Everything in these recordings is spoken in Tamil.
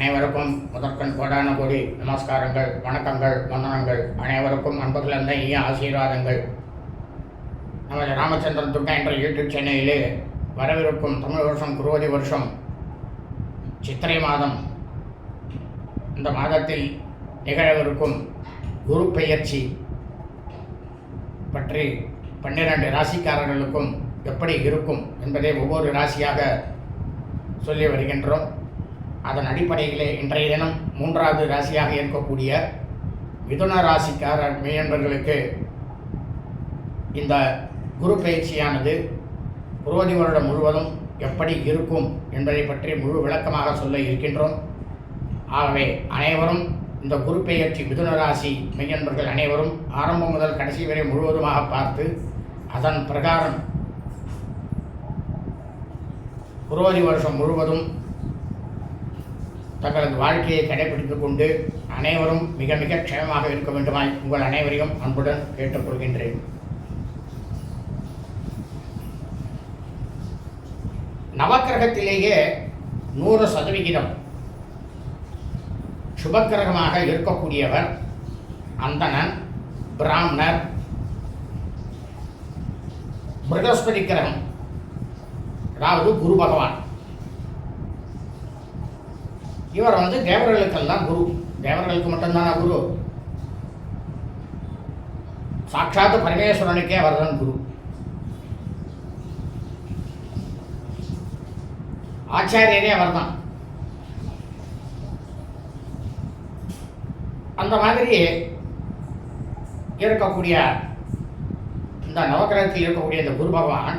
அனைவருக்கும் முதற்கண் கோடான கோடி நமஸ்காரங்கள் வணக்கங்கள் வந்தனங்கள். அனைவருக்கும் அன்பு கலந்த இனிய ஆசீர்வாதங்கள். நமது ராமச்சந்திரன் துர்கா என்ற யூடியூப் சேனலிலே வரவிருக்கும் தமிழ் வருஷம் குருவதி வருஷம் சித்திரை மாதம். இந்த மாதத்தில் நிகழவிருக்கும் குரு பெயர்ச்சி பற்றி பன்னிரண்டு ராசிக்காரர்களுக்கும் எப்படி இருக்கும் என்பதை ஒவ்வொரு ராசியாக சொல்லி வருகின்றோம். அதன் அடிப்படையிலே இன்றைய தினம் மூன்றாவது ராசியாக இருக்கக்கூடிய மிதுன ராசிக்கார மேயன்பர்களுக்கு இந்த குரு பயிற்சியானது புரோதி வருடம் முழுவதும் எப்படி இருக்கும் என்பதை பற்றி முழு விளக்கமாக சொல்ல இருக்கின்றோம். ஆகவே அனைவரும் இந்த குரு பெயர்ச்சி மிதுன ராசி மெய்யன்பர்கள் அனைவரும் ஆரம்பம் முதல் கடைசி வரை முழுவதுமாக பார்த்து அதன் பிரகாரம் புரோதி வருஷம் முழுவதும் தங்களது வாழ்க்கையை கடைபிடித்துக் கொண்டு அனைவரும் மிக மிக க்ஷேமமாக இருக்க வேண்டுமாய் உங்கள் அனைவரையும் அன்புடன் கேட்டுக்கொள்கின்றேன். நவக்கிரகத்திலேயே நூறு சதவிகிதம் சுபக்கிரகமாக இருக்கக்கூடியவர் அந்தணன் பிராமணர் பிரகஸ்பதி கிரகம் அதாவது குரு பகவான். இவர் வந்து தேவர்களுக்கெல்லாம் குரு. தேவர்களுக்கு மட்டும்தானா குரு? சாட்சாத்து பரமேஸ்வரனுக்கே அவர்தான் குரு. ஆச்சாரியரே அவர்தான். அந்த மாதிரி இருக்கக்கூடிய இந்த நவக்கிரகத்தில் இருக்கக்கூடிய இந்த குரு பகவான்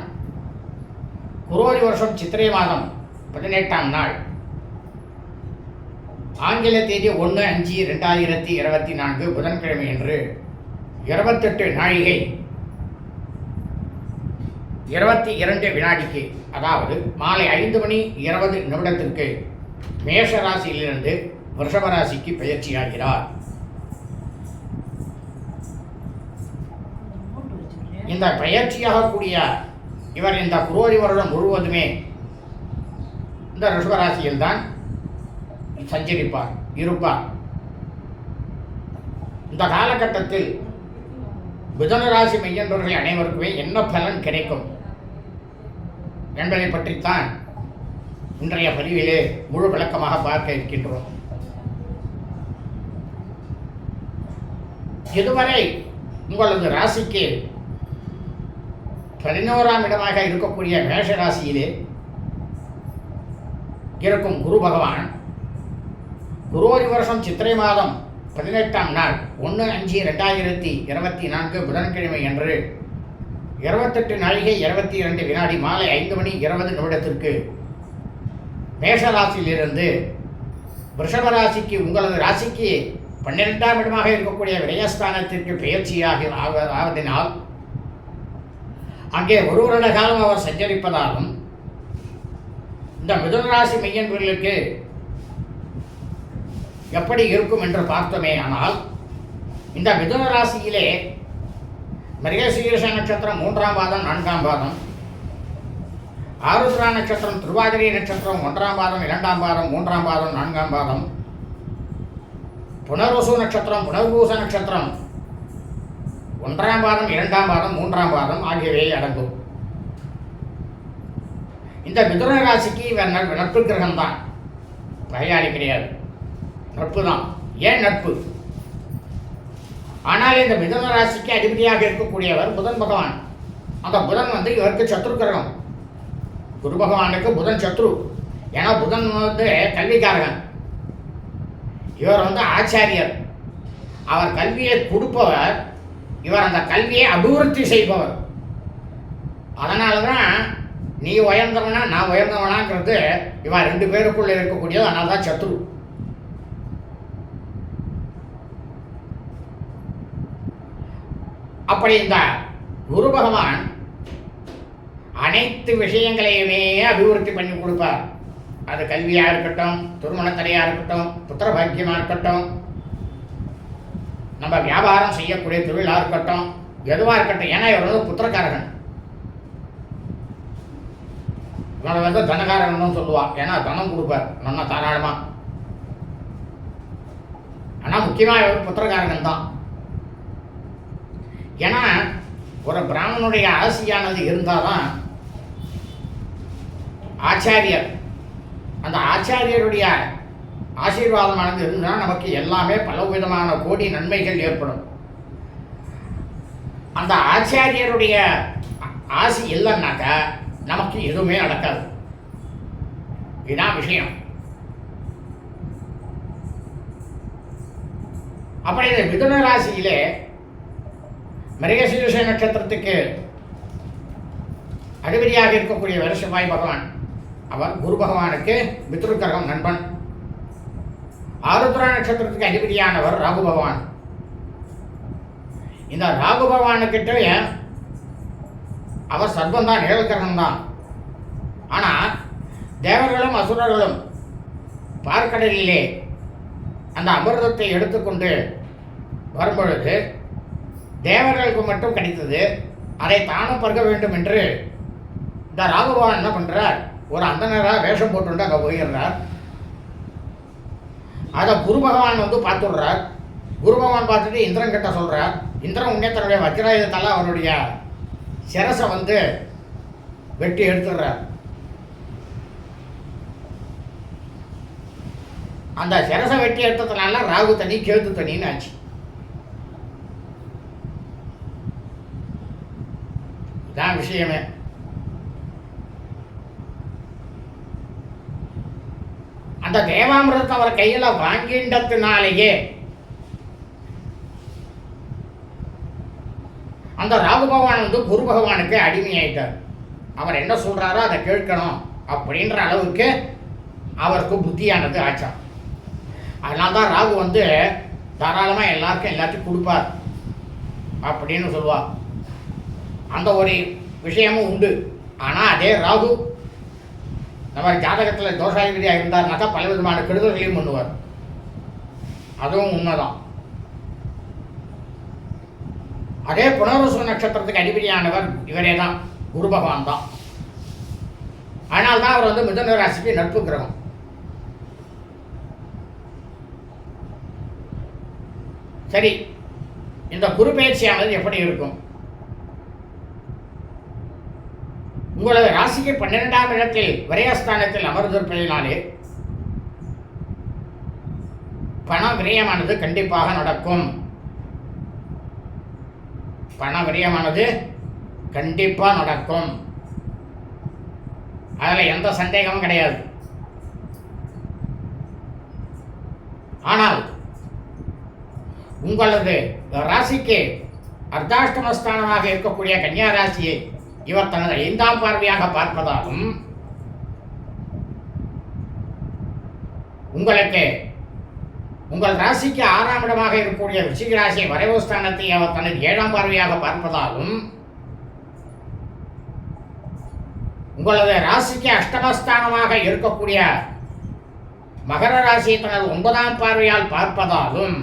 குரோரி வருஷம் சித்திரை மாதம் பதினெட்டாம் நாள் ஆங்கில தேதி ஒன்று அஞ்சு ரெண்டாயிரத்தி இருபத்தி நான்கு புதன்கிழமை என்று இருபத்தெட்டு நாழிகை. இருபத்தி இரண்டு வினாடிக்கு அதாவது மாலை ஐந்து மணி இருபது நிமிடத்திற்கு மேஷ ராசியிலிருந்து விருஷப ராசிக்கு பயிற்சியாகிறார் இந்த பயிற்சியாகக்கூடிய இவர் இந்த குரோதி வருடம் முழுவதுமே இந்த ரிஷபராசியில்தான் சஞ்சரிப்பார் இருப்பார் இந்த காலகட்டத்தில் புதன ராசி அனைவருக்குமே என்ன பலன் கிடைக்கும் என்பதை பற்றித்தான் இன்றைய பதிவிலே முழு விளக்கமாக பார்க்க இருக்கின்றோம். இதுவரை உங்களது ராசிக்கு பதினோராம் இடமாக இருக்கக்கூடிய மேஷ ராசியிலே இருக்கும் குரு பகவான் குருவரி வருஷம் சித்திரை மாதம் பதினெட்டாம் நாள் ஒன்று அஞ்சு ரெண்டாயிரத்தி இருபத்தி நான்கு புதன்கிழமை அன்று. இருபத்தெட்டு நாழிகை இருபத்தி இரண்டு வினாடி மாலை ஐந்து மணி இருபது நிமிடத்திற்கு மேஷராசியிலிருந்து ரிஷப ராசிக்கு உங்களது ராசிக்கு பன்னிரெண்டாம் இடமாக இருக்கக்கூடிய விரயஸ்தானத்திற்கு பெயர்ச்சியாக ஆவதினால் அங்கே ஒரு வருட காலம் அவர் சஞ்சரிப்பதாலும் இந்த மிதுன ராசி மையன்களுக்கு எப்படி இருக்கும் என்று பார்த்தோமே ஆனால் இந்த மிதுன ராசியிலே மிருகசீரிஷ நட்சத்திரம் மூன்றாம் பாதம் நான்காம் பாதம் ஆருத்ரா நட்சத்திரம் திருவாதிரை நட்சத்திரம் ஒன்றாம் பாதம் இரண்டாம் பாதம் மூன்றாம் பாதம் நான்காம் பாதம் புனர்வசு நட்சத்திரம் புனர்பூச நட்சத்திரம் ஒன்றாம் பாதம் இரண்டாம் பாதம் மூன்றாம் பாதம் ஆகியவை அடங்கும். இந்த மிதுன ராசிக்கு இவர் நட்பு நட்பு கிரகம் தான் பகையாளி கிடையாது. நட்பு தான் ஏன் நட்பு? ஆனால் இந்த மிதன ராசிக்கு அதிபதியாக இருக்கக்கூடியவர் புதன் பகவான். அந்த புதன் வந்து இவருக்கு சத்ரு கிரகம். குரு பகவானுக்கு புதன் சத்ரு. ஏன்னா புதன் வந்து கல்விக்காரகன். இவர் வந்து ஆச்சாரியர். அவர் கல்வியை கொடுப்பவர். இவர் அந்த கல்வியை அபிவிருத்தி செய்பவர். அதனால தான் நீ உயர்ந்தவனா நான் உயர்ந்தவனாங்கிறது இவன் ரெண்டு பேருக்குள்ளே இருக்கக்கூடியது அதனால தான் சத்ரு. அப்படி இந்த குரு பகவான் அனைத்து விஷயங்களையுமே அபிவிருத்தி பண்ணி கொடுப்பார். அது கல்வியாக இருக்கட்டும் திருமணத்தடையாக இருக்கட்டும் புத்திர பாக்கியமாக இருக்கட்டும் நம்ம வியாபாரம் செய்யக்கூடிய தொழிலாக இருக்கட்டும் எதுவாக இருக்கட்டும் ஏன்னா இவர் வந்து புத்திரக்காரகன். இவனை வந்து தனகாரகனும் சொல்லுவா. ஏன்னா தனம் கொடுப்பார் நல்லா தாராளமாக ஆனால் முக்கியமாக இவர் புத்திரக்காரகன் தான். ஏன்னா ஒரு பிராமணனுடைய ஆசையானது இருந்தால் தான் ஆச்சாரியர் அந்த ஆச்சாரியருடைய ஆசீர்வாதமானது இருந்தால் நமக்கு எல்லாமே பல விதமான கோடி நன்மைகள் ஏற்படும். அந்த ஆச்சாரியருடைய ஆசி இல்லைன்னாக்கா நமக்கு எதுவுமே நடக்காது. இதுதான் விஷயம். அப்படி இந்த மிதுன ராசியிலே மிருகசீரிஷ நட்சத்திரத்துக்கு அதிபதியாக இருக்கக்கூடிய வருஷமாய் பகவான் அவர் குரு பகவானுக்கு பித்ருக்கரகம் நண்பன். ஆருத்ரா நட்சத்திரத்துக்கு அதிபதியானவர் ராகு பகவான். இந்த ராகு பகவானுக்கிட்ட அவர் சர்வம் தான் நிழல்கரகம் தான் ஆனால் தேவர்களும் அசுரர்களும் பார்க்கடலிலே அந்த அமிர்தத்தை எடுத்துக்கொண்டு வரும்பொழுது தேவர்களுக்கு மட்டும் கிடைத்தது அதை தானும் பருக வேண்டும் என்று இந்த ராகுபவான் என்ன பண்ணுறார் ஒரு அந்தனராக வேஷம் போட்டுண்டு அங்கே போயிடுறார். அதை குரு பகவான் வந்து பார்த்துடுறார். குரு பகவான் பார்த்துட்டு இந்திரன் கிட்ட சொல்கிறார் இந்திரன் உடனே தன்னுடைய வஜ்ராயுதத்தால் அவருடைய சிரசை வந்து வெட்டி எடுத்துடுறார். அந்த சிரசை வெட்டி எடுத்ததுனால ராகு தனி கேது தனின்னு ஆச்சு. தான் விஷயமே. அந்த தேவாமிரதத்தை அவர் கையில் வாங்கின்றதுனாலேயே அந்த ராகு பகவான் வந்து குரு பகவானுக்கு அடிமையாயிட்டார். அவர் என்ன சொல்றாரோ அதை கேட்கணும் அப்படின்ற அளவுக்கு அவருக்கு புத்தியானது ஆச்சாம் அதனால தான் ராகு வந்து தாராளமாக எல்லாருக்கும் எல்லாத்தையும் கொடுப்பார் அப்படின்னு சொல்லுவார் அந்த ஒரு விஷயமும் உண்டு. ஆனால் அதே ராகு நம்ம ஜாதகத்தில் தோஷாதிபதியாக இருந்தார்னாக்கா பல விதமான கெடுதல்களையும் பண்ணுவார். அதுவும் உண்மைதான். அதே புனர்வசு நட்சத்திரத்துக்கு அதிபதியானவர் இவரே தான் குரு பகவான் தான். அதனால்தான் அவர் வந்து மிதன ராசிக்கு நட்பு கிரகம். சரி இந்த குரு பயிற்சியானது எப்படி இருக்கும்? உங்களது ராசிக்கு பன்னிரெண்டாம் இடத்தில் விரயஸ்தானத்தில் அமர்ந்திருப்பதினாலே பண விரயமானது கண்டிப்பாக நடக்கும். பண விரயமானது கண்டிப்பாக நடக்கும். அதில் எந்த சந்தேகமும் கிடையாது. ஆனால் உங்களது ராசிக்கு அர்த்தாஷ்டமஸ்தானமாக இருக்கக்கூடிய கன்னியா ராசியை இவர் தனது ஐந்தாம் பார்வையாக பார்ப்பதாலும் உங்களுக்கு உங்கள் ராசிக்கு ஆறாம் இடமாக இருக்கக்கூடிய ரிஷிக ராசி வரைவு ஸ்தானத்தை அவர் தனது ஏழாம் பார்வையாக பார்ப்பதாலும் உங்களது ராசிக்கு அஷ்டமஸ்தானமாக இருக்கக்கூடிய மகர ராசியை தனது ஒன்பதாம் பார்வையால் பார்ப்பதாலும்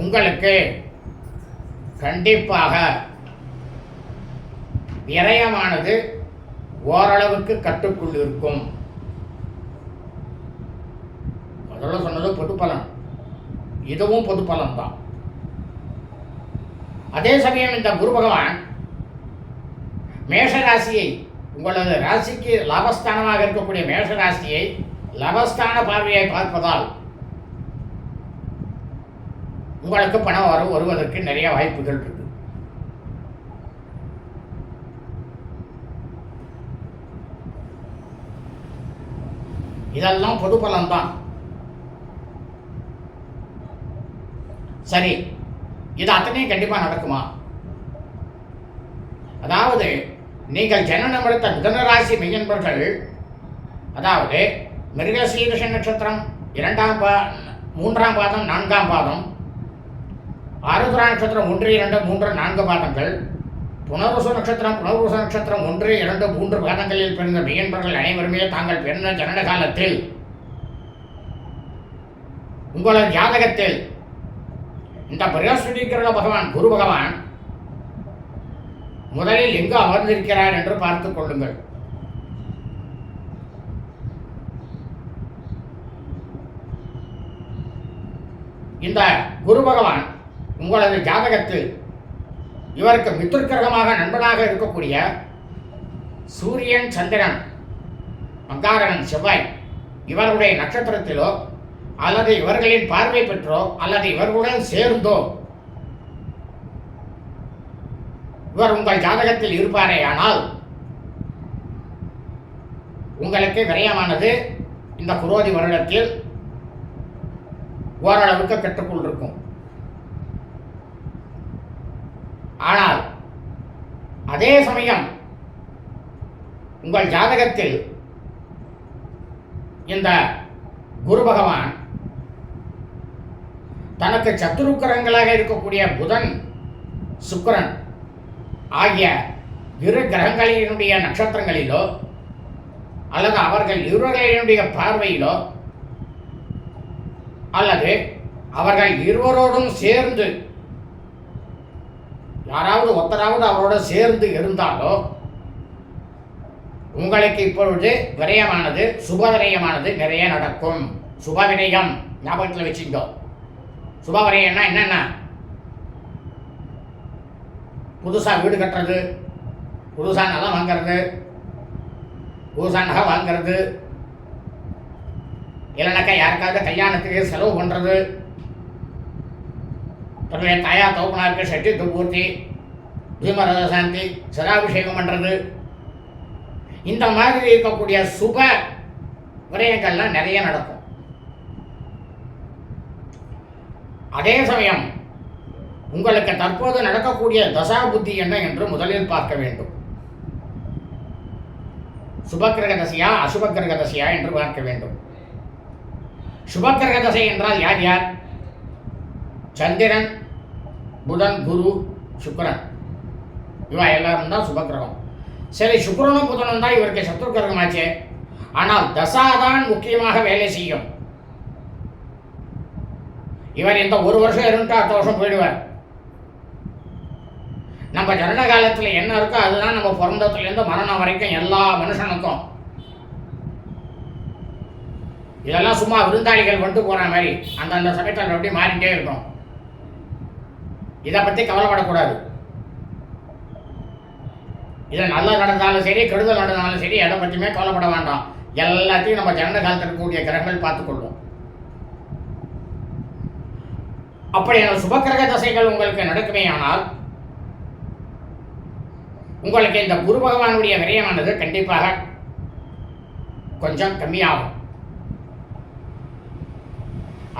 உங்களுக்கு கண்டிப்பாக விரயமானது ஓரளவுக்கு கட்டுக்குள் இருக்கும். முதல்ல சொன்னது பொதுப்பலன் இதுவும் பொது பலன் தான் அதே சமயம் இந்த குரு பகவான் மேஷ ராசியை உங்களது ராசிக்கு லாபஸ்தானமாக இருக்கக்கூடிய மேஷ ராசியை லாபஸ்தான பார்வையை பார்ப்பதால் உங்களுக்கு பணம் வர வருவதற்கு நிறைய வாய்ப்புகள் இருக்கு. இதெல்லாம் பொது பலன்தான். சரி இது அத்தனையும் கண்டிப்பாக நடக்குமா? அதாவது நீங்கள் ஜனனம் எடுத்த மிதனராசி மெய்யன்பர்கள் அதாவது மிருகசீரிஷ நட்சத்திரம் இரண்டாம் பா மூன்றாம் பாதம் நான்காம் பாதம் ஆருத்ரா நட்சத்திரம் ஒன்று இரண்டு மூன்று நான்கு பாதங்கள். புனர்வசு நட்சத்திரம் புனர்வசு நட்சத்திரம் ஒன்று இரண்டு மூன்று பாதங்களில் பிறந்த மெய்யன்பர்கள் அனைவருமே தாங்கள் பிறந்த ஜனன காலத்தில். உங்களது ஜாதகத்தில் இந்த பிரகஸ்பதி பகவான் குரு பகவான் முதலில் எங்கு அமர்ந்திருக்கிறார் என்று பார்த்துக் கொள்ளுங்கள். இந்த குரு பகவான் உங்களது ஜாதகத்தில் இவருக்கு மித்திருக்கிரகமாக நண்பனாக இருக்கக்கூடிய சூரியன் சந்திரன் மங்காரகன் செவ்வாய் இவருடைய நட்சத்திரத்திலோ அல்லது இவர்களின் பார்வை பெற்றோ அல்லது இவர்களுடன் சேர்ந்தோ இவர் உங்கள் ஜாதகத்தில் இருப்பாரே ஆனால் உங்களுக்கு விரயமானது இந்த குரோதி வருடத்தில் ஓரளவுக்கு கட்டுக்குள் இருக்கும். ஆனால் அதே சமயம் உங்கள் ஜாதகத்தில் இந்த குரு பகவான் தனக்கு சத்துருக்கிரகங்களாக இருக்கக்கூடிய புதன் சுக்கிரன் ஆகிய இரு கிரகங்களினுடைய நட்சத்திரங்களிலோ அல்லது அவர்கள் இருவர்களினுடைய பார்வையிலோ அல்லது அவர்கள் இருவரோடும் சேர்ந்து யாராவது ஒத்தராவது அவரோட சேர்ந்து இருந்தாலோ உங்களுக்கு இப்பொழுது விரயமானது சுப விரயமானது நிறைய நடக்கும். சுப விரயம் ஞாபகத்தில் வச்சுக்கோ. சுப விரயம்னா என்னென்ன? புதுசாக வீடு கட்டுறது புதுசாக நிலம் வாங்கிறது புதுசாக நகை வாங்கிறது இல்லைனாக்கா யாருக்காவது கல்யாணத்துக்கு செலவு பண்ணுறது தன்னுடைய தாயா தோப்பனாருக்கு சட்டி பூர்த்தி பீமரத சாந்தி சதாபிஷேகம் பண்ணுறது இந்த மாதிரி இருக்கக்கூடிய சுப விரயங்கள்லாம் நிறைய நடக்கும். அதே சமயம் உங்களுக்கு தற்போது நடக்கக்கூடிய தசா புத்தி என்ன என்று முதலில் பார்க்க வேண்டும். சுபக்கிரக தசையா அசுபக்கிரக தசையா என்று பார்க்க வேண்டும். சுபக்கிரக தசை என்றால் யார் யார்? சந்திரன் புதன் குரு சுக்கரன். இவா எல்லாரும் தான் சுபக்கிரகம். சரி சுக்கரனும் புதனும் தான் இவருக்கு சத்ருக்கிரகமாச்சே ஆனால் தசா தான் முக்கியமாக வேலை செய்யும். இவர் இந்த ஒரு வருஷம் இருந்துட்டு அடுத்த வருஷம் போயிடுவார். நம்ம ஜனன காலத்தில் என்ன இருக்கோ அதுதான் நம்ம பிறந்ததுலேருந்து மரணம் வரைக்கும் எல்லா மனுஷனுக்கும். இதெல்லாம் சும்மா விருந்தாளிகள் வந்துட்டு போகிற மாதிரி அந்தந்த சமயத்தில் அப்படி மாறிட்டே இருக்கும் இதை பற்றி கவலைப்படக்கூடாது. இதை நல்லது நடந்தாலும் சரி கெடுதல் நடந்தாலும் சரி எதை பற்றியுமே கவலைப்பட வேண்டாம். எல்லாத்தையும் நம்ம ஜனன காலத்தில் இருக்கக்கூடிய கிரகங்கள் பார்த்துக்கொள்வோம் அப்படியான சுபக்கிரக தசைகள் உங்களுக்கு நடக்குமே ஆனால் உங்களுக்கு இந்த குரு பகவானுடைய விரயமானது கண்டிப்பாக கொஞ்சம் கம்மியாகும்.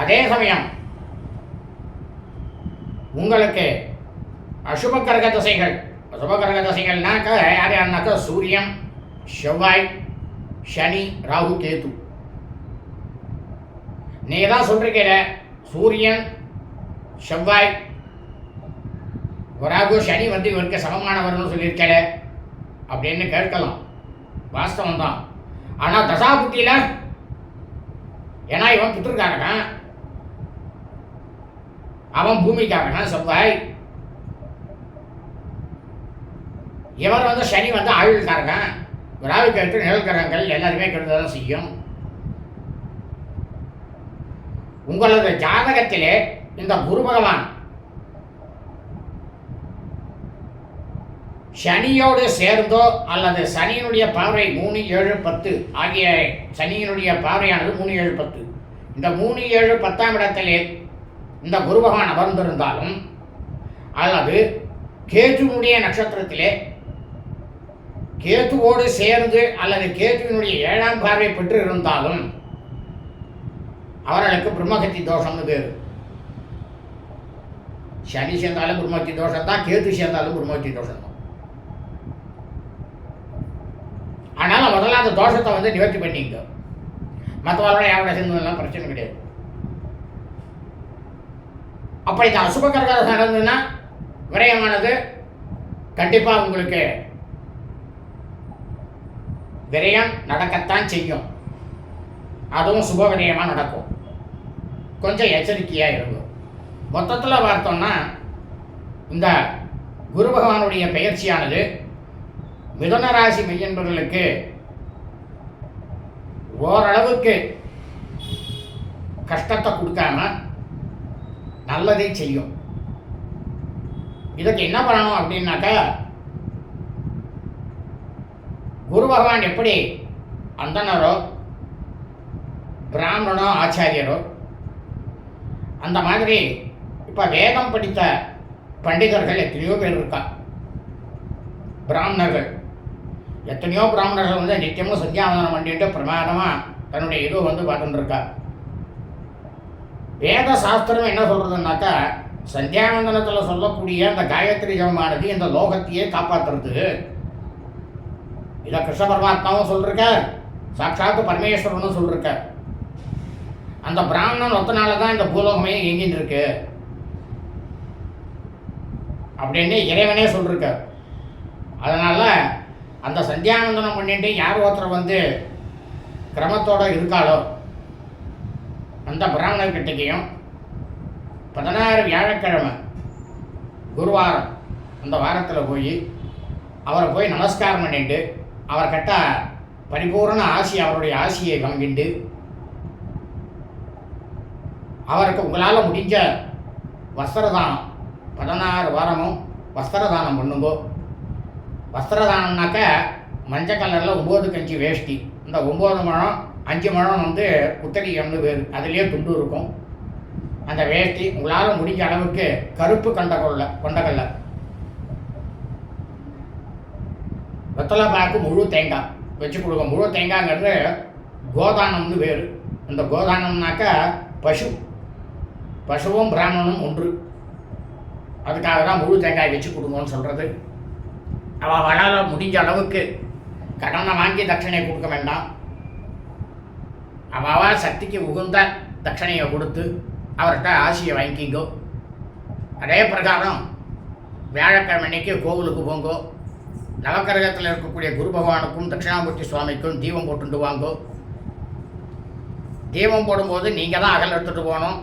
அதே சமயம் உங்களுக்கு அசுப கிரக தசைகள். அசுப கிரக தசைகள்னாக்கா யார் யாருனாக்கா சூரியன் செவ்வாய் சனி ராகு கேது. நீங்கள் தான் சொல்றீங்க சூரியன் செவ்வாய் ராகு சனி வந்து இவருக்கு சமமானவர்னு சொல்லியிருக்கல அப்படின்னு கேட்கலாம். வாஸ்தவம் தான் ஆனால் தசாபுத்தியில் ஏன்னா இவன் புத்திருக்காரன். அவன் பூமிக்காரன் செவ்வாய் இவர் வந்து சனி வந்து ஆயுள்காரன் ராகு கேட்டு நிழல்கரங்கள் எல்லாருமே கெடுதல் செய்யும். உங்களது ஜாதகத்திலே இந்த குரு பகவான் சனியோடு சேர்ந்தோ அல்லது சனியினுடைய பார்வை மூணு ஏழு பத்து ஆகிய சனியினுடைய பார்வையானது மூணு ஏழு பத்து. இந்த மூணு ஏழு பத்தாம் இடத்திலே இந்த குரு பகவான் அமர்ந்திருந்தாலும் அல்லது கேதுவினுடைய நட்சத்திரத்திலே கேதுவோடு சேர்ந்து அல்லது கேதுவினுடைய ஏழாம் பார்வை பெற்று இருந்தாலும் அவர்களுக்கு பிரம்மகத்தி தோஷம்னு பேர். சனி சேர்ந்தாலும் பிரம்மகத்தி தோஷம் தான் கேது சேர்ந்தாலும் பிரம்மகத்தி தோஷம் தான் ஆனால் முதல்ல அந்த தோஷத்தை வந்து நிவர்த்தி பண்ணிங்க. மற்றவர்களோட யாரோட சேர்ந்ததெல்லாம் பிரச்சனை கிடையாது. அப்படி இந்த அசுப கிரகம் நடந்ததுன்னா விரயமானது. கண்டிப்பாக உங்களுக்கு விரயம் நடக்கத்தான் செய்யும். அதுவும் சுப விரயமாக நடக்கும். கொஞ்சம் எச்சரிக்கையாக இருக்கும் மொத்தத்தில் பார்த்தோம்னா இந்த குரு பகவானுடைய பெயர்ச்சியானது மிதுன ராசி மெய்யன்பர்களுக்கு ஓரளவுக்கு கஷ்டத்தை கொடுக்காம நல்லதை செய்யும் இதுக்கு என்ன பண்ணணும் அப்படின்னாக்கா குரு பகவான் எப்படி அந்தனரோ பிராமணனோ ஆச்சாரியரோ அந்த மாதிரி இப்போ வேதம் படித்த பண்டிதர்கள் எத்தனையோ பேர் இருக்கா பிராமணர்கள். எத்தனையோ பிராமணர்கள் வந்து நித்தியமும் சந்தியாவந்தனம் பண்ணிட்டு பிரமாதமாக தன்னுடைய இது வந்து பார்த்துட்டு இருக்கா வேத சாஸ்திரம் என்ன சொல்கிறதுனாக்கா சந்தியாவந்தனத்தில் சொல்லக்கூடிய அந்த காயத்ரி ஜபமானது இந்த லோகத்தையே காப்பாற்றுறது இதை கிருஷ்ண பரமாத்மாவும் சொல்லிருக்கார். சாட்சாத்து பரமேஸ்வரனும் சொல்லிருக்கார். அந்த பிராமணன் ஒத்தனால தான் இந்த பூலோகமே இயங்கின்னு இருக்கு. அப்படின்னு இறைவனே சொல்லிருக்கார். அதனால் அந்த சந்தியானந்தனம் பண்ணிட்டு யார் ஒருத்தர் வந்து கிரமத்தோட இருக்காளோ அந்த பிராமணர்கிட்டக்கையும் பதினாறு வியாழக்கிழமை குருவாரம் அந்த வாரத்தில் போய் அவரை போய் நமஸ்காரம் பண்ணிட்டு அவர்கிட்ட பரிபூரண ஆசி அவருடைய ஆசியை வாங்கிட்டு அவருக்கு உங்களால் முடிஞ்ச வஸ்திரதானம் பதினாறு வாரமும் வஸ்திரதானம் பண்ணுங்கோ. வஸ்திரதானம்னாக்க மஞ்சள் கலரில் ஒம்பது கஞ்சி வேஷ்டி. இந்த ஒம்பது மழம் அஞ்சு முழம் வந்து உத்தரிகம்னு பேர் அதுலேயே துண்டு இருக்கும். அந்த வேஷ்டி உங்களால் முடிஞ்ச அளவுக்கு கருப்பு கண்டகொள்ள கொண்டகல்ல வெத்தலை பாக்கு முழு தேங்காய் வச்சு கொடுங்க. முழு தேங்காய்ங்கிறது கோதானம்னு பேர் இந்த கோதானம்னாக்க பசு. பசுவும் பிராமணனும் ஒன்று. அதுக்காக தான் முழு தேங்காய் வச்சு கொடுங்கன்னு சொல்கிறது அவள் வளால முடிஞ்ச அளவுக்கு கடனை வாங்கி தட்சணையை கொடுக்க வேண்டாம். அவாவா சக்திக்கு உகுந்த தட்சணையை கொடுத்து அவர்கிட்ட ஆசையை வாங்கிக்கோ. அதே பிரகாரம் வியாழக்கிழமை அன்னைக்கு கோவிலுக்கு போங்கோ. நவக்கிரகத்தில் இருக்கக்கூடிய குரு பகவானுக்கும் தட்சிணாமூர்த்தி சுவாமிக்கும் தீபம் போட்டுட்டு வாங்கோ. தீபம் போடும்போது நீங்கள் தான் அகல் எடுத்துகிட்டு போகணும்.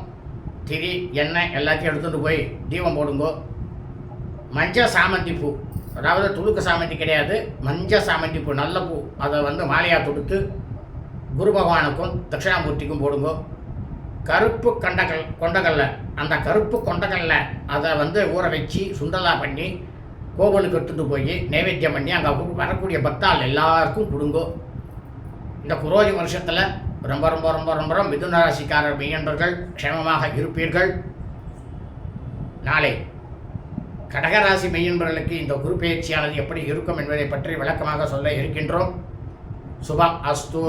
திரி எண்ணெய் எல்லாத்தையும் எடுத்துகிட்டு போய் தீபம் போடுங்கோ. மஞ்சள் சாமந்தி பூ அதாவது துளுக்கு சாமந்தி கிடையாது. மஞ்சள் சாமந்தி பூ நல்ல பூ அதை வந்து மாலையாக தொடுத்து குரு பகவானுக்கும் தட்சிணாமூர்த்திக்கும் போடுங்கோ. கருப்பு கண்டகல் கொண்டகல்ல அந்த கருப்பு கொண்டகல்ல அதை வந்து ஊற வச்சு சுண்டலா பண்ணி கோவிலுக்கு எடுத்துகிட்டு போய் நைவேத்தியம் பண்ணி அங்கே வரக்கூடிய பக்தால் எல்லாருக்கும் கொடுங்கோ. இந்த குரோதி வருஷத்தில் ரொம்ப ரொம்ப ரொம்ப ரொம்ப ரொம்ப மிதுன ராசிக்காரர் மெய்யன்பர்கள் க்ஷேமமாக இருப்பீர்கள். நாளை கடகராசி மெய்யன்பர்களுக்கு இந்த குரு பயிற்சியானது எப்படி இருக்கும் என்பதை பற்றி விளக்கமாக சொல்ல இருக்கின்றோம். சுபம் அஸ்து.